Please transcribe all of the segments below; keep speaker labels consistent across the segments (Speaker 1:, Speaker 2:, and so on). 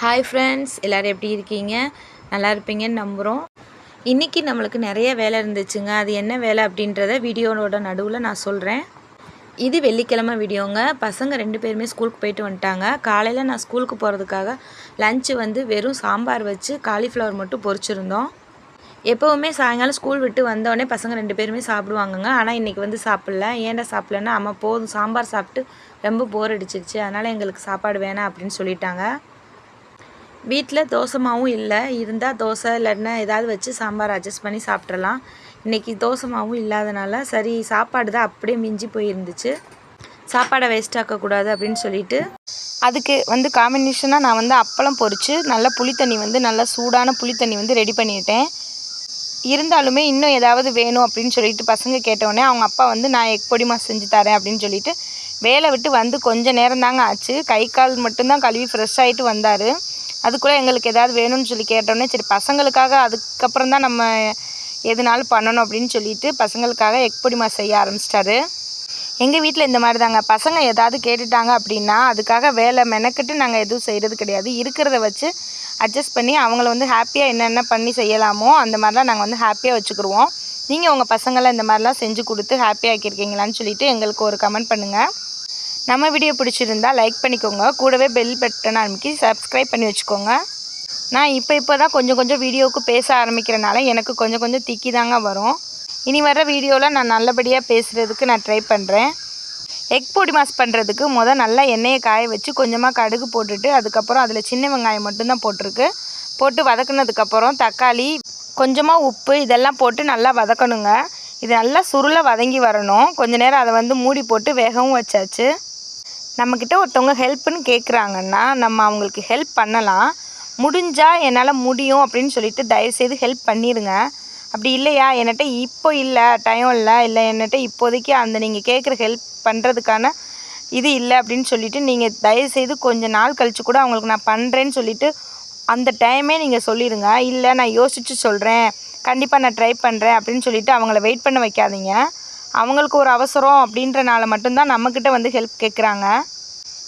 Speaker 1: Hi friends எல்லோரும் எப்படி இருக்கீங்க? நல்லா இருப்பீங்கன்னு நம்புகிறோம் இன்றைக்கி நம்மளுக்கு நிறைய வேலை இருந்துச்சுங்க. அது என்ன வேலை அப்படின்றத வீடியோவோட நடுவில் நான் சொல்கிறேன் இது வெள்ளிக்கிழமை வீடியோங்க. பசங்க ரெண்டு பேருமே ஸ்கூலுக்கு போயிட்டு வந்துட்டாங்க. காலையில் நான் ஸ்கூலுக்கு போகிறதுக்காக லஞ்சு வந்து வெறும் சாம்பார் வச்சு காலிஃப்ளவர் மட்டும் பொரிச்சிருந்தோம். எப்போவுமே சாயங்காலம் ஸ்கூல் விட்டு வந்தோடனே பசங்க ரெண்டு பேருமே சாப்பிடுவாங்கங்க. ஆனால் இன்றைக்கி வந்து சாப்பிட்ல. ஏன்டா சாப்பிட்லன்னா அம்மா போதும் சாம்பார் சாப்பிட்டு ரொம்ப போர் அடிச்சிருச்சு. அதனால் எங்களுக்கு சாப்பாடு வேணாம் அப்படின்னு சொல்லிட்டாங்க. வீட்டில் தோசை மாவும் இல்லை. இருந்தால் தோசை இல்லைன்னா ஏதாவது வச்சு சாம்பார் அட்ஜஸ்ட் பண்ணி சாப்பிட்றலாம் இன்றைக்கி தோசை மாவும் இல்லாதனால சரி சாப்பாடு தான் அப்படியே மிஞ்சி போயிருந்துச்சு. சாப்பாடை வேஸ்ட் ஆக்கக்கூடாது அப்படின்னு சொல்லிட்டு. அதுக்கு வந்து காம்பினேஷனாக நான் வந்து அப்பளம் பொரித்து நல்லா புளித்தண்ணி வந்து நல்லா சூடான புளித்தண்ணி வந்து ரெடி பண்ணிட்டேன். இருந்தாலுமே இன்னும் ஏதாவது வேணும் அப்படின்னு சொல்லிட்டு பசங்க கேட்டோடனே அவங்க அப்பா வந்து நான் எக் பொடிமா செஞ்சு தரேன் அப்படின்னு சொல்லிட்டு வேலை விட்டு வந்து கொஞ்ச நேரம் தாங்க ஆச்சு. கை கால் மட்டும்தான் கழுவி ஃப்ரெஷ் ஆகிட்டு வந்தார். அதுக்குள்ளே எங்களுக்கு ஏதாவது வேணும்னு சொல்லி கேட்டோடனே சரி பசங்களுக்காக அதுக்கப்புறம் தான் நம்ம எதுனாலும் பண்ணணும் அப்படின்னு சொல்லிட்டு பசங்களுக்காக எக் பொடிமா செய்ய ஆரம்பிச்சிட்டாரு. எங்கள் வீட்டில் இந்த மாதிரி தாங்க பசங்க ஏதாவது கேட்டுட்டாங்க அப்படின்னா அதுக்காக வேலை மெனக்கிட்டு நாங்கள் எதுவும் செய்கிறது கிடையாது. இருக்கிறத வச்சு அட்ஜஸ்ட் பண்ணி அவங்கள வந்து ஹாப்பியாக என்னென்ன பண்ணி செய்யலாமோ அந்த மாதிரிலாம் நாங்கள் வந்து ஹாப்பியாக வச்சுக்கிருவோம். நீங்கள் உங்கள் பசங்களை இந்த மாதிரிலாம் செஞ்சு கொடுத்து ஹாப்பியாக ஆக்கியிருக்கீங்களான்னு சொல்லிட்டு எங்களுக்கு ஒரு கமெண்ட் பண்ணுங்கள் நம்ம வீடியோ பிடிச்சிருந்தா லைக் பண்ணிக்கோங்க. கூடவே பெல் பட்டன் அமைக்கி சப்ஸ்கிரைப் பண்ணி வச்சுக்கோங்க. நான் இப்போ இப்போ தான் கொஞ்சம் கொஞ்சம் வீடியோவுக்கு பேச ஆரம்பிக்கிறனால எனக்கு கொஞ்சம் கொஞ்சம் திக்கி தாங்க வரும். இனி வர வீடியோவில் நான் நல்லபடியாக பேசுகிறதுக்கு நான் ட்ரை பண்ணுறேன் எக் பொடி மாஸ் பண்ணுறதுக்கு முதல் நல்லா எண்ணெயை காய வச்சு கொஞ்சமாக கடுகு போட்டுட்டு அதுக்கப்புறம் அதில் சின்ன வெங்காயம் மட்டும்தான் போட்டிருக்கு. போட்டு வதக்குனதுக்கப்புறம் தக்காளி கொஞ்சமாக உப்பு இதெல்லாம் போட்டு நல்லா வதக்கணுங்க. இது நல்லா சுருளை வதங்கி வரணும். கொஞ்ச நேரம் அதை வந்து மூடி போட்டு வேகவும் வச்சாச்சு. நம்மக்கிட்ட ஒருத்தவங்க ஹெல்ப்புன்னு கேட்குறாங்கன்னா நம்ம அவங்களுக்கு ஹெல்ப் பண்ணலாம். முடிஞ்சால் என்னால் முடியும் அப்படின்னு சொல்லிட்டு தயவுசெய்து ஹெல்ப் பண்ணிடுங்க அப்படி இல்லையா? என்கிட்ட இப்போ இல்லை டைம் இல்லை இல்லை என்கிட்ட இப்போதைக்கு அந்த நீங்கள் கேட்குற ஹெல்ப் பண்ணுறதுக்கான இது இல்லை அப்படின்னு சொல்லிவிட்டு நீங்கள் தயவுசெய்து கொஞ்சம் நாள் கழித்து கூட அவங்களுக்கு நான் பண்ணுறேன்னு சொல்லிட்டு அந்த டைமே நீங்கள் சொல்லிடுங்க இல்லை நான் யோசித்து சொல்கிறேன் கண்டிப்பாக நான் ட்ரை பண்ணுறேன் அப்படின்னு சொல்லிவிட்டு அவங்கள வெயிட் பண்ண வைக்காதீங்க. அவங்களுக்கு ஒரு அவசரம் அப்படின்றனால மட்டும்தான் நம்மக்கிட்ட வந்து ஹெல்ப் கேட்குறாங்க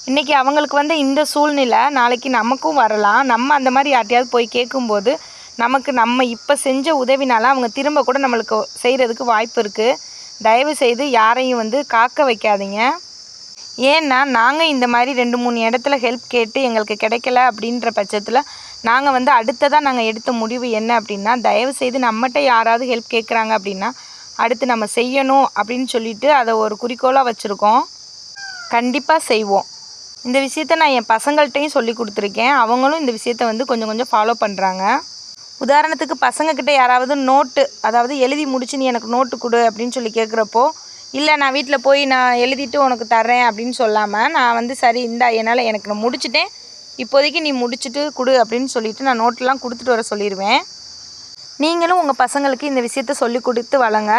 Speaker 1: இன்றைக்கி அவங்களுக்கு வந்து இந்த சூழ்நிலை நாளைக்கு நமக்கும் வரலாம். நம்ம அந்த மாதிரி யார்ட்டையாவது போய் கேட்கும்போது நமக்கு நம்ம இப்போ செஞ்ச உதவினால அவங்க திரும்ப கூட நம்மளுக்கு செய்கிறதுக்கு வாய்ப்பு இருக்குது தயவு செய்து யாரையும் வந்து காக்க வைக்காதீங்க. ஏன்னா நாங்கள் இந்த மாதிரி ரெண்டு மூணு இடத்துல ஹெல்ப் கேட்டு எங்களுக்கு கிடைக்கல அப்படின்ற பட்சத்தில் நாங்கள் வந்து அடுத்ததாக நாங்கள் எடுத்த முடிவு என்ன அப்படின்னா தயவு செய்து நம்மகிட்ட யாராவது ஹெல்ப் கேட்குறாங்க அப்படின்னா அடுத்து நம்ம செய்யணும் அப்படின்னு சொல்லிட்டு அதை ஒரு குறிக்கோளாக வச்சுருக்கோம். கண்டிப்பாக செய்வோம். இந்த விஷயத்த நான் என் பசங்கள்கிட்டையும் சொல்லி கொடுத்துருக்கேன். அவங்களும் இந்த விஷயத்த வந்து கொஞ்சம் கொஞ்சம் ஃபாலோ பண்ணுறாங்க உதாரணத்துக்கு பசங்கக்கிட்ட யாராவது நோட்டு அதாவது எழுதி முடிச்சு நீ எனக்கு நோட்டு கொடு அப்படின்னு சொல்லி கேட்குறப்போ இல்லை நான் வீட்டில் போய் நான் எழுதிட்டு உனக்கு தர்றேன் அப்படின்னு சொல்லாமல் நான் வந்து சரி இந்தா என்னால் எனக்கு நான் முடிச்சுட்டேன். இப்போதைக்கு நீ முடிச்சுட்டு கொடு அப்படின்னு சொல்லிட்டு நான் நோட்டெலாம் கொடுத்துட்டு வர சொல்லிடுவேன் நீங்களும் உங்கள் பசங்களுக்கு இந்த விஷயத்த சொல்லி கொடுத்து வளங்க.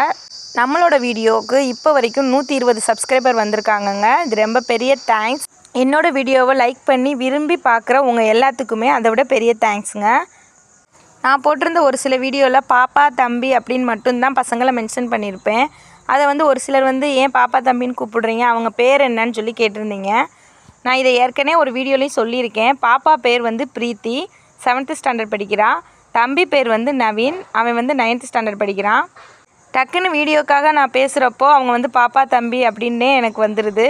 Speaker 1: நம்மளோட வீடியோவுக்கு இப்போ வரைக்கும் நூற்றி இருபது சப்ஸ்கிரைபர் வந்திருக்காங்கங்க. இது ரொம்ப பெரிய தேங்க்ஸ் என்னோடய வீடியோவை லைக் பண்ணி விரும்பி பார்க்குற உங்கள் எல்லாத்துக்குமே அதை விட பெரிய தேங்க்ஸுங்க நான் போட்டிருந்த ஒரு சில வீடியோவில் பாப்பா தம்பி அப்படின்னு மட்டும்தான் பசங்களை மென்ஷன் பண்ணியிருப்பேன் அதை வந்து ஒரு சிலர் வந்து ஏன் பாப்பா தம்பின்னு கூப்பிடுறீங்க? அவங்க பேர் என்னன்னு சொல்லி கேட்டிருந்தீங்க. நான் இதை ஏற்கனவே ஒரு வீடியோலையும் சொல்லியிருக்கேன். பாப்பா பேர் வந்து பிரீத்தி. செவன்த்து ஸ்டாண்டர்ட் படிக்கிறா. தம்பி பேர் வந்து நவீன். அவன் வந்து நைன்த்து ஸ்டாண்டர்ட் படிக்கிறான். டக்குன்னு வீடியோக்காக நான் பேசுகிறப்போ அவங்க வந்து பாப்பா தம்பி அப்படின்னே எனக்கு வந்துடுது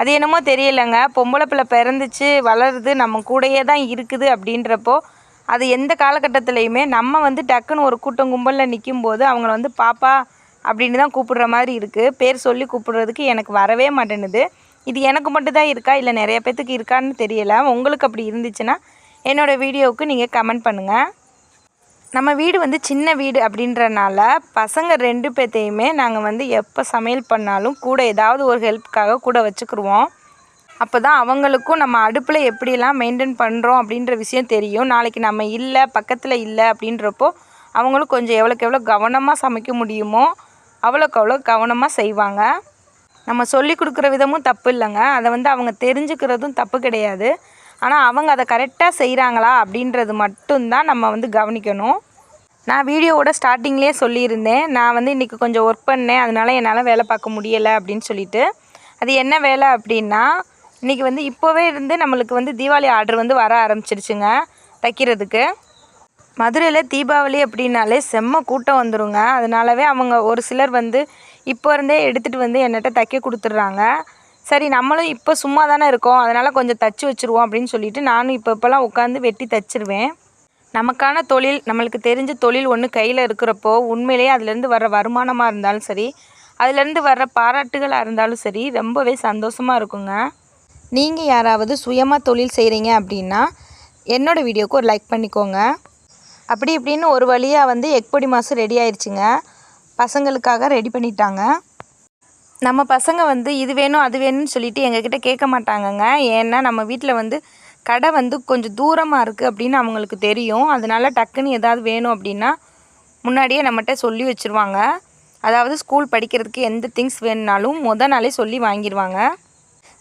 Speaker 1: அது என்னமோ தெரியலைங்க. பொம்பளை பிள்ளை பிறந்துச்சு வளருது நம்ம கூடயே தான் இருக்குது அப்படின்றப்போ அது எந்த காலகட்டத்துலேயுமே நம்ம வந்து டக்குன்னு ஒரு கூட்டம் கும்பலில் நிற்கும் போது அவங்கள வந்து பாப்பா அப்படின்னு தான் கூப்பிடுற மாதிரி இருக்குது பேர் சொல்லி கூப்பிடுறதுக்கு எனக்கு வரவே மாட்டேனுது இது எனக்கு மட்டும்தான் இருக்கா? இல்லை நிறைய பேர்த்துக்கு இருக்கான்னு தெரியலை. உங்களுக்கு அப்படி இருந்துச்சுன்னா என்னோடய வீடியோவுக்கு நீங்கள் கமெண்ட் பண்ணுங்கள் நம்ம வீடு வந்து சின்ன வீடு அப்படின்றனால பசங்க ரெண்டு பேர்த்தையுமே நாங்கள் வந்து எப்போ சமையல் பண்ணாலும் கூட ஏதாவது ஒரு ஹெல்ப்புக்காக கூட வச்சுக்கிருவோம். அப்போ தான் அவங்களுக்கும் நம்ம அடுப்பில் எப்படிலாம் மெயின்டைன் பண்ணுறோம் அப்படின்ற விஷயம் தெரியும். நாளைக்கு நம்ம இல்லை பக்கத்தில் இல்லை அப்படின்றப்போ அவங்களும் கொஞ்சம் எவ்வளோக்கு எவ்வளோ கவனமாக சமைக்க முடியுமோ அவ்வளோக்கு அவ்வளோ கவனமாக செய்வாங்க. நம்ம சொல்லி கொடுக்குற விதமும் தப்பு இல்லைங்க. அதை வந்து அவங்க தெரிஞ்சுக்கிறதும் தப்பு கிடையாது. ஆனால் அவங்க அதை கரெக்டாக செய்கிறாங்களா அப்படின்றது மட்டும்தான் நம்ம வந்து கவனிக்கணும். நான் வீடியோவோட ஸ்டார்டிங்லேயே சொல்லியிருந்தேன். நான் வந்து இன்றைக்கி கொஞ்சம் ஒர்க் பண்ணேன். அதனால் என்னால் வேலை பார்க்க முடியலை அப்படின்னு சொல்லிட்டு. அது என்ன வேலை அப்படின்னா இன்றைக்கி வந்து இப்போவே இருந்து நம்மளுக்கு வந்து தீபாவளி ஆர்டர் வந்து வர ஆரம்பிச்சிருச்சுங்க தைக்கிறதுக்கு. மதுரையில் தீபாவளி அப்படின்னாலே செம்ம கூட்டம் வந்துருங்க. அதனாலவே அவங்க ஒரு சிலர் வந்து இப்போ இருந்தே எடுத்துகிட்டு வந்து என்னட்ட தைக்க கொடுத்துட்றாங்க. சரி நம்மளும் இப்போ சும்மா தானே இருக்கோம். அதனால் கொஞ்சம் தச்சு வச்சுருவோம் அப்படின்னு சொல்லிட்டு நானும் இப்போ இப்போலாம் உட்காந்து வெட்டி தச்சிருவேன். நமக்கான தொழில் நம்மளுக்கு தெரிஞ்ச தொழில் ஒன்று கையில் இருக்கிறப்போ உண்மையிலேயே அதுலேருந்து வர்ற வருமானமாக இருந்தாலும் சரி அதுலேருந்து வர்ற பாராட்டுகளாக இருந்தாலும் சரி ரொம்பவே சந்தோஷமாக இருக்குங்க. நீங்கள் யாராவது சுயமாக தொழில் செய்கிறீங்க அப்படின்னா என்னோடய வீடியோக்கு ஒரு லைக் பண்ணிக்கோங்க. அப்படி இப்படின்னு ஒரு வழியாக வந்து எக்பொடி மாதம் ரெடி ஆயிடுச்சுங்க பசங்களுக்காக ரெடி பண்ணிட்டாங்க. நம்ம பசங்க வந்து இது வேணும் அது வேணும்னு சொல்லிட்டு எங்ககிட்ட கேட்க மாட்டாங்கங்க. ஏன்னா நம்ம வீட்டில் வந்து கடை வந்து கொஞ்சம் தூரமாக இருக்குது அப்படின்னு அவங்களுக்கு தெரியும். அதனால டக்குன்னு ஏதாவது வேணும் அப்படின்னா முன்னாடியே நம்மகிட்ட சொல்லி வச்சுருவாங்க. அதாவது ஸ்கூல் படிக்கிறதுக்கு எந்த திங்ஸ் வேணுனாலும் முத நாளே சொல்லி வாங்கிடுவாங்க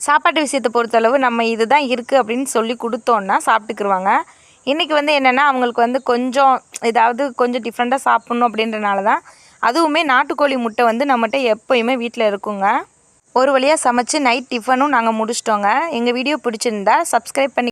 Speaker 1: சாப்பாட்டு விஷயத்தை பொறுத்தளவு நம்ம இதுதான் இருக்குது அப்படின்னு சொல்லி கொடுத்தோன்னா சாப்பிட்டுக்குருவாங்க. இன்றைக்கி வந்து என்னென்னா அவங்களுக்கு வந்து கொஞ்சம் ஏதாவது கொஞ்சம் டிஃப்ரெண்ட்டாக சாப்பிட்ணும் அப்படின்றனால தான் அதுவுமே நாட்டுக்கோழி முட்டை வந்து நம்மகிட்ட எப்போயுமே வீட்டில் இருக்குங்க. ஒரு வழியாக சமைச்சு நைட் டிஃபனும் நாங்கள் முடிச்சிட்டோங்க. எங்கள் வீடியோ பிடிச்சிருந்தா சப்ஸ்கிரைப் பண்ணி